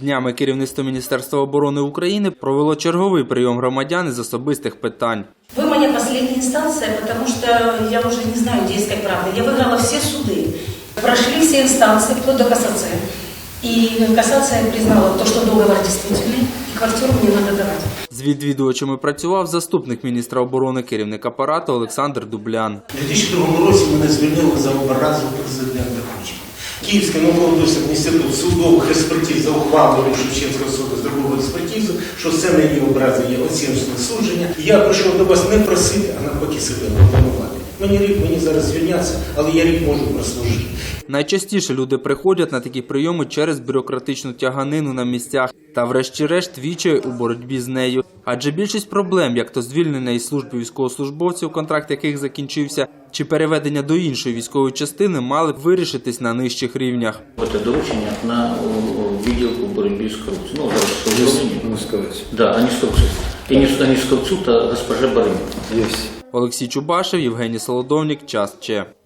Днями керівництво Міністерства оборони України провело черговий прийом громадян із особистих питань. Вы моя последняя инстанция, потому что я уже не знаю, где искать правду. Я выиграла все суды, прошли все инстанции, вплоть до кассации. И кассация признала то, что договор действительный, и квартиру мне надо давать. З відвідувачами працював заступник міністра оборони, керівник апарату Олександр Дублян. У 2002 році мене звільнили за образу президента Кучма. Київський науково-дослідний інститут судових експертиз за ухвалою Шевченського суду зробив експертизу, що це не є образи, є оціночне судження. Я прийшов до вас не просити, а навпаки себе обвинувати. Мені рік, мені зараз звільняться, але я рік можу прослужити. Найчастіше люди приходять на такі прийоми через бюрократичну тяганину на місцях та, врешті-решт, вічає у боротьбі з нею. Адже більшість проблем, як то звільнення із служби військовослужбовців, контракт яких закінчився, чи переведення до іншої військової частини, мали б вирішитись на нижчих рівнях. Це доручення на відділку боротьби з корупцією. Ну, зараз. Да, они с коррупцией. И не, они с коррупцией, а госпожа Барынина. Есть. Олексій Чубашев, Євгеній Солодовник, час Че.